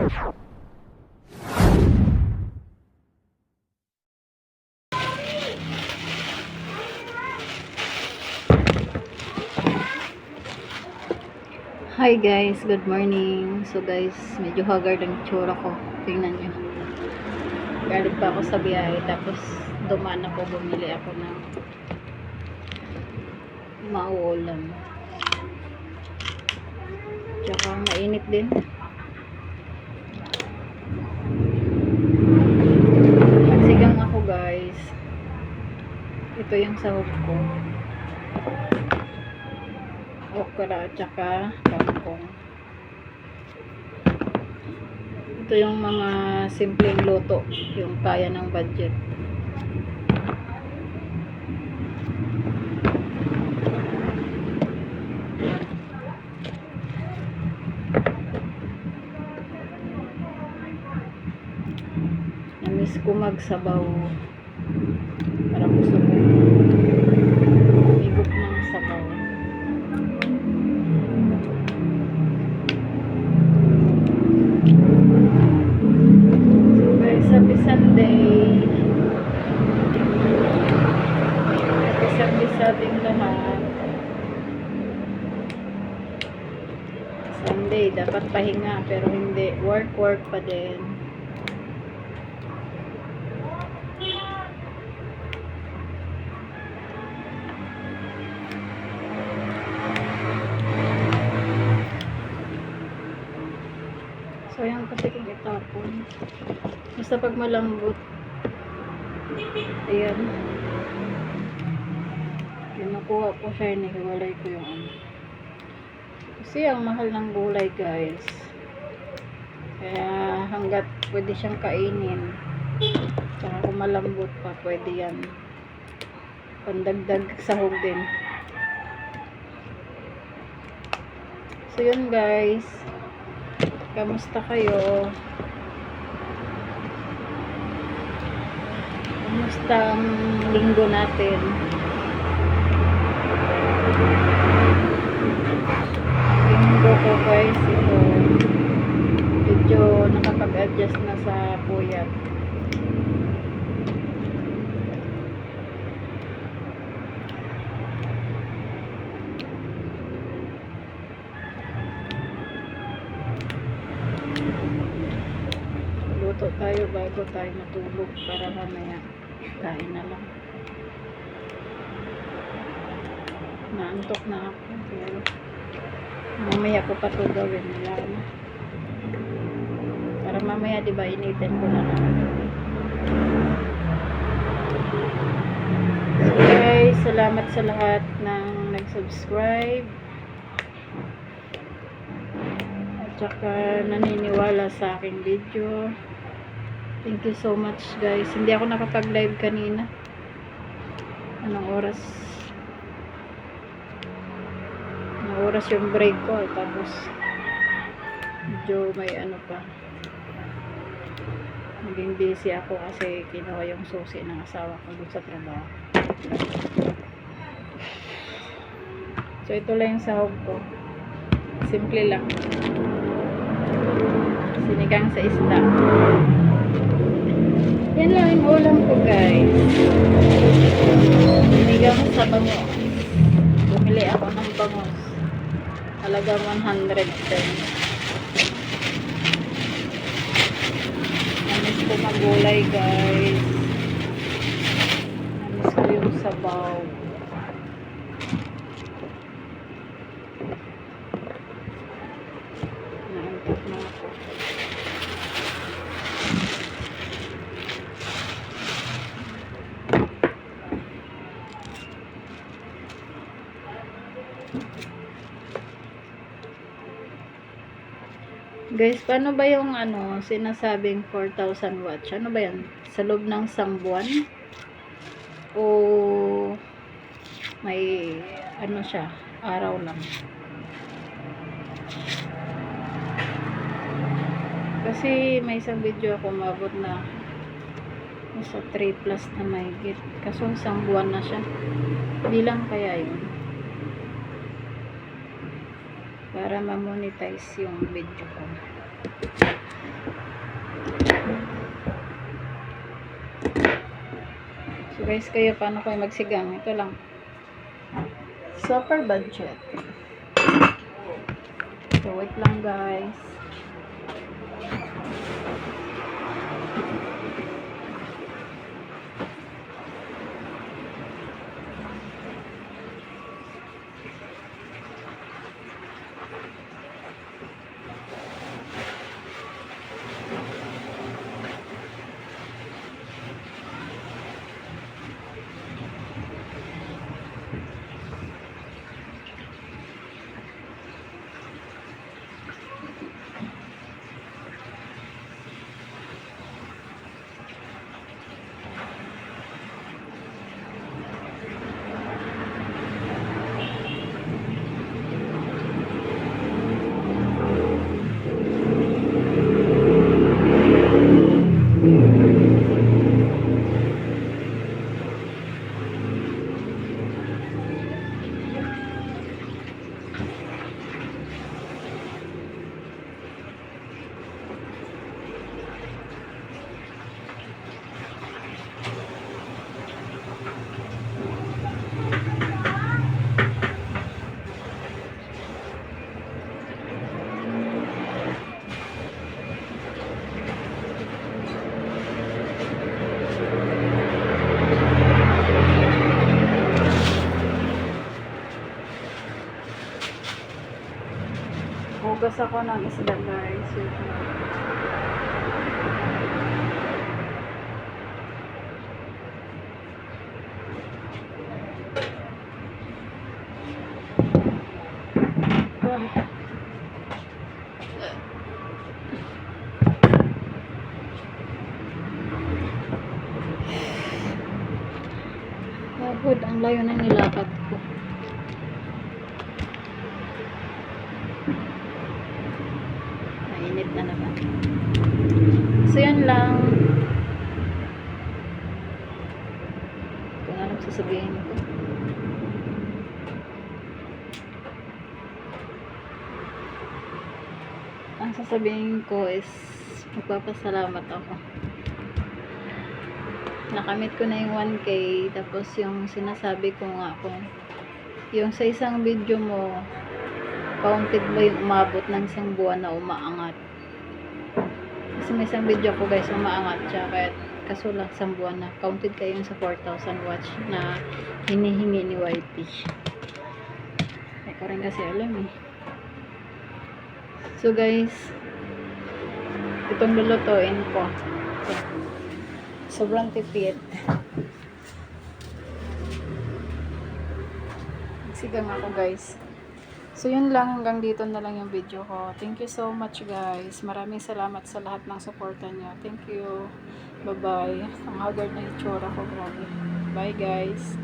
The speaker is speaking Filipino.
Hi guys, good morning. So guys, medyo haggard ang tsura ko. Tingnan nyo. Galing pa ako sa biyahe, tapos dumaan ako, bumili ako ng mauulam. Tsaka mainit din. Magsigang ako guys. Ito yung sahog ko okra at saka kangkong. Ito yung mga simpleng luto, yung kaya ng budget. Namiss ko magsabaw. Parang gusto ko Sunday. Happy Sunday sa ating lahat. Sunday, dapat pahinga pero hindi. Work, work pa din. So, yan kasi kung itapon. Basta pag malambot. Ayan. Kinukuha ko siya, inihiwalay ko yung ano. Kasi ang mahal ng gulay, guys. Kaya hanggat pwede siyang kainin. Tsaka kung malambot pa, pwede yan. Pandagdag sahog din. So, yun guys. Kamusta kayo? Kamusta ang linggo natin? Linggo ko guys, ito. Medyo nakapag-adjust na sa puyat. Luto tayo bago tayo matulog para mamaya kain na lang. Naantok na ako pero mamaya ko pa ito gawin. Wala na. Para mamaya di ba initin ko na lang. Guys, salamat sa lahat ng nag-subscribe. At saka naniniwala sa aking video. Thank you so much guys. Hindi ako nakapag-live kanina. Anong oras? Anong oras yung break ko. Tapos medyo may ano pa. Naging busy ako kasi kinuha yung susi ng asawa ko dun sa trabaho. So ito lang yung sahog ko. Simple lang. Sinigang sa isda. Yan lang yung ulam ko guys. Sinigang sa bango. Bumili ako ng bangos. Halaga 110. Namis ko magulay guys. Namis ko yung sabaw. Naantok na ako. Guys, paano ba yung ano, sinasabing 4,000 watts? Ano ba yan? Sa loob ng isang buwan? O may ano siya, araw lang? Kasi may isang video ako mabot na nasa 3 plus na may git. Kaso isang buwan na siya. Bilang kaya yun? Para ma-monetize yung video ko. So guys, kayo paano kayo magsigang? Ito lang. Super budget. So wait lang guys. Ako ng isda guys. Pagod, ang layo na nilakad ko. Mainit na naman. So, yan lang. Kung anong sasabihin ko. Ang sasabihin ko is magpapasalamat ako. Nakamit ko na yung 1K tapos yung sinasabi ko nga kung yung sa isang video mo counted ba yung umabot ng isang buwan na umaangat. Kasi may isang video ko guys, umaangat siya. Kaya kaso lang isang buwan na. Counted kayo sa 4,000 watch na hinihingi ni YT. Hindi ko rin kasi alam eh. So guys, itong lulutuin ko. Sobrang tipid. Sigang ako guys. So, yun lang. Hanggang dito na lang yung video ko. Thank you so much, guys. Maraming salamat sa lahat ng suporta niyo. Thank you. Bye-bye. Ang haggard na itsura ko. Grabe. Bye, guys.